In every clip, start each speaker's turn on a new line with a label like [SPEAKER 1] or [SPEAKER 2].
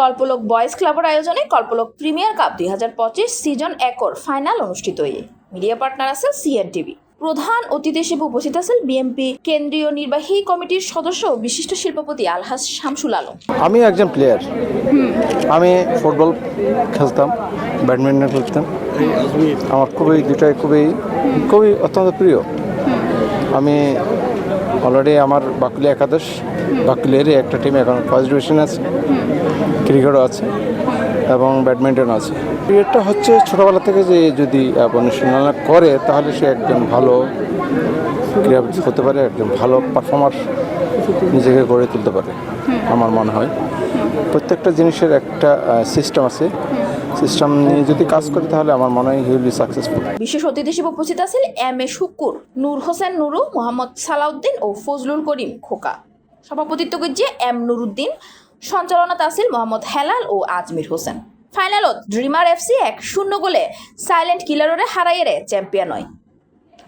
[SPEAKER 1] কল্পলোক boys ক্লাবের আয়োজনে কল্পলোক premier cup দুই হাজার পঁচিশ সিজন একর ফাইনাল অনুষ্ঠিত হয়ে মিডিয়া পার্টনার আছে সিএন টিভি প্রধান অতিথি হিসেবে উপস্থিত আছেন বিএমপি কেন্দ্রীয় নির্বাহী কমিটির সদস্য বিশিষ্ট শিল্পপতি আলহাজ শামসুল আলম।
[SPEAKER 2] আমি একজন প্লেয়ার আমি ফুটবল খেলতাম ব্যাডমিন্টন খেলতাম। আমার খুবই, দুটাই খুবই খুবই অত্যন্ত প্রিয়। আমি অলরেডি আমার বাকুলি একাদশ বাকুলিয়ারই একটা টিম এখন ফার্স্ট ডিভিশন আছে। ক্রিকেটও আছে এবং ব্যাডমিন্টন আছে। ক্রিকেটটা হচ্ছে ছোটোবেলা থেকে যে যদি অনুশীলন করে, তাহলে সে একজন ভালো ক্রীড়াবিদ হতে পারে একজন ভালো পারফর্মার নিজেকে গড়ে তুলতে পারে। আমার মনে হয়। প্রত্যেকটা জিনিসের একটা সিস্টেম আছে। সিস্টেম নিয়ে যদি কাজ করে তাহলে আমার মনে হয় হি উইল বি সাকসেসফুল
[SPEAKER 1] বিশেষ অতিথি হিসেবে উপস্থিত আছেন এম এ শুকুর নূর হোসেন নুরু মোহাম্মদ সালাউদ্দিন ও ফজলুল করিম খোকা। সভাপতিত্ব করছে এম নুরুদ্দিন সঞ্চালনাত আছিল মোহাম্মদ হেলাল ও আজমির হোসেন। ফাইনালত ড্রিমার এফসি এক শূন্য গোলে সাইলেন্ট কিলাররে হারাইয়েরে চ্যাম্পিয়ন হয়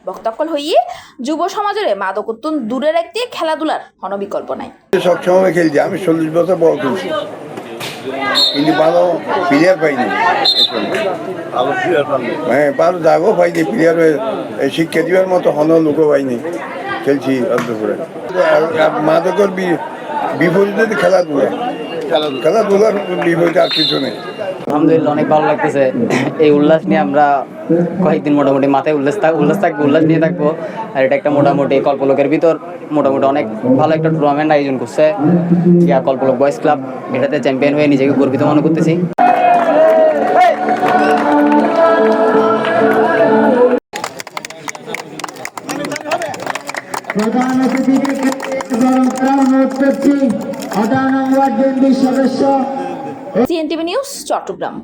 [SPEAKER 1] বক্তব্য হইয়ে যুব সমাজের মাদকোত্তন দূরে রাখতে খেলাধুলার অনবিকল্প নাই।
[SPEAKER 3] সবসময় খেলছি আমি চল্লিশ বছর বড় খেলছি। কিন্তু ভালো প্লেয়ার পাইনি। হ্যাঁ ভালো জাগও পাইনি প্লেয়ার শিক্ষা দিবার মতো হন লোকও পাইনি খেলছি করে মাদকের বি- বিপরীতে খেলাধুলা। খেলাধুলার বিপরীতে আর কিছু নেই।
[SPEAKER 4] আলহামদুলিল্লাহ অনেক ভালো লাগতেছে। এই উল্লাস নিয়ে আমরা কয়েকদিন মোটামুটি মাথায় উল্লাস থাক উল্লাস থাকব উল্লাস নিয়ে থাকব। আর এটা একটা মোটামুটি কল্পলোকের ভিতর। মোটামুটি অনেক ভালো একটা টুর্নামেন্ট আয়োজন করছে। ইয়া কল্পলোক বয়েজ ক্লাব এটাতে চ্যাম্পিয়ন হয়ে নিজেকে গর্বিত মনে করতেছি।
[SPEAKER 5] প্রধান অতিথিকে অনুরোধ করছি সদস্য।
[SPEAKER 1] CNTV news Chattogram.